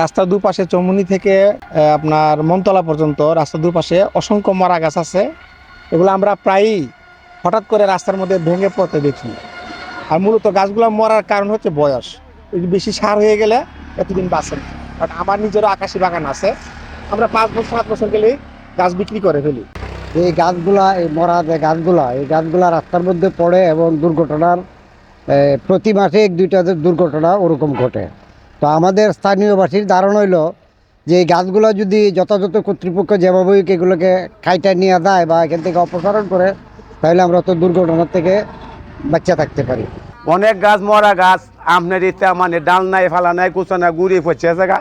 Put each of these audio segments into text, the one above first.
রাস্তার দুপাশে চমুনি থেকে আপনার মনতলা পর্যন্ত রাস্তার দুপাশে অসংখ্য মরা গাছ আছে। এগুলো আমরা প্রায়ই হঠাৎ করে রাস্তার মধ্যে ভেঙে পড়তে দেখি। আর মূলত গাছগুলো মরার কারণ হচ্ছে বয়স। বেশি সার হয়ে গেলে এতদিন বাঁচে কারণ আমার নিজেরও আকাশি বাগান আছে। আমরা পাঁচ বছর, সাত বছর গেলেই গাছ বিক্রি করে ফেলি। এই গাছগুলা, এই মরা যে গাছগুলা, এই গাছগুলা রাস্তার মধ্যে পড়ে এবং দুর্ঘটনার প্রতি মাসে এক দুইটা দুর্ঘটনা ওরকম ঘটে। তো আমাদের স্থানীয়বাসীর ধারণা হইল যে এই গাছগুলো যদি যথাযথ কর্তৃপক্ষ যেভাবে হোক এগুলোকে খাইটা নিয়ে দেয় বা এখান থেকে অপসারণ করে, তাহলে আমরা তো দুর্ঘটনার থেকে বাচ্চা থাকতে পারি। অনেক গাছ মরা গাছ আপনার ইটা মানে ডাল নাই, ফালা নাই, কুচো নাই গুড়ি পড়ছে জায়গা।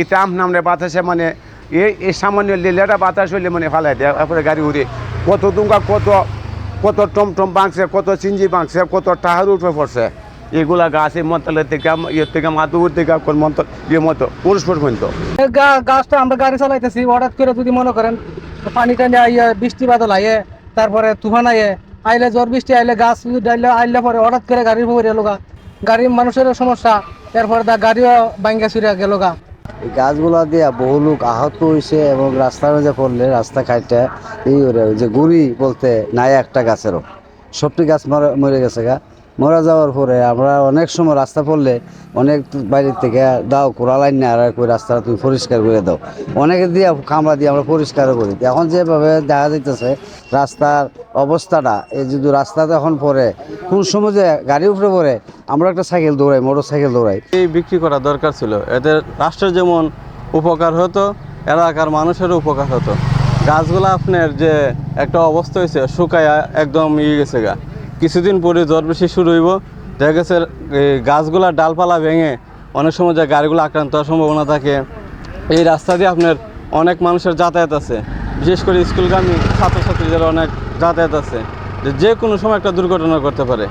ইটা আপনার বাতাসে মানে এই সামান্য লেলেটা বাতাস হইলে মানে ফালাই দেয়, তারপরে গাড়ি উড়ে। কত দুঙ্গা, কত কত টমটম বাঁকছে, কত চিঞ্জি বাঁকছে, কত টাহার উঠে পড়ছে। এগুলা গাছ এই মন্তলের থেকে ইয়ের থেকে মাতুর থেকে কোন মন্তল ইয়ে মতো পুরুষ পর্যন্ত। গা- গাছটা আমরা গাড়ি চালাইতেছি হঠাৎ করে যদি মনে করেন পানি টানি আইয়ে বৃষ্টি বাদল আইয়ে তারপরে তুফান আইয়ে আইলে ঝড় বৃষ্টি আইলে গাছ যদি ডাইলে আইলে পরে হঠাৎ করে গাড়ির পরে এলোগা গাড়ির মানুষের সমস্যা এরপরে দা গাড়িও ভাঙ্গা চুরিয়া গেলোগা এই গাছগুলা দিয়া বহু লোক আহত হয়েছে এবং রাস্তার মাঝে পড়লে রাস্তা খাইটা এই যে গুড়ি বলতে নাই একটা গাছেরও। সবটি গাছ মরে মরে গেছে গা। মরে যাওয়ার পরে আমরা অনেক সময় রাস্তা পড়লে অনেক বাইরের থেকে দাও কোরা লাইন না আর কই রাস্তা তুমি পরিষ্কার করে দাও। অনেকে দিয়ে কামড়া দিয়ে আমরা পরিষ্কার করি। এখন যেভাবে দেখা যাইতেছে, রাস্তার অবস্থাটা, এই যদি রাস্তা এখন পড়ে, কোন সময় যে গাড়ি উপরে পড়ে, আমরা একটা সাইকেল দৌড়াই মোটর সাইকেল দৌড়াই। এই বিক্রি করা দরকার ছিল। এতে রাষ্ট্রের যেমন উপকার হতো, এলাকার মানুষেরও উপকার হতো। গাছগুলো আপনার যে একটা অবস্থা হয়েছে, শুকায়া একদম ইয়ে গেছে গা। কিছুদিন পরে জ্বর বেশি শুরু হইব। দেখা গেছে গাছগুলা ডালপালা ভেঙে অনেক সময় যা গাড়িগুলো আক্রান্ত হওয়ার সম্ভাবনা থাকে। এই রাস্তা দিয়ে আপনার অনেক মানুষের যাতায়াত আছে। বিশেষ করে স্কুলগামী ছাত্রছাত্রীদের অনেক যাতায়াত আছে। যে কোনো সময় একটা দুর্ঘটনা করতে পারে।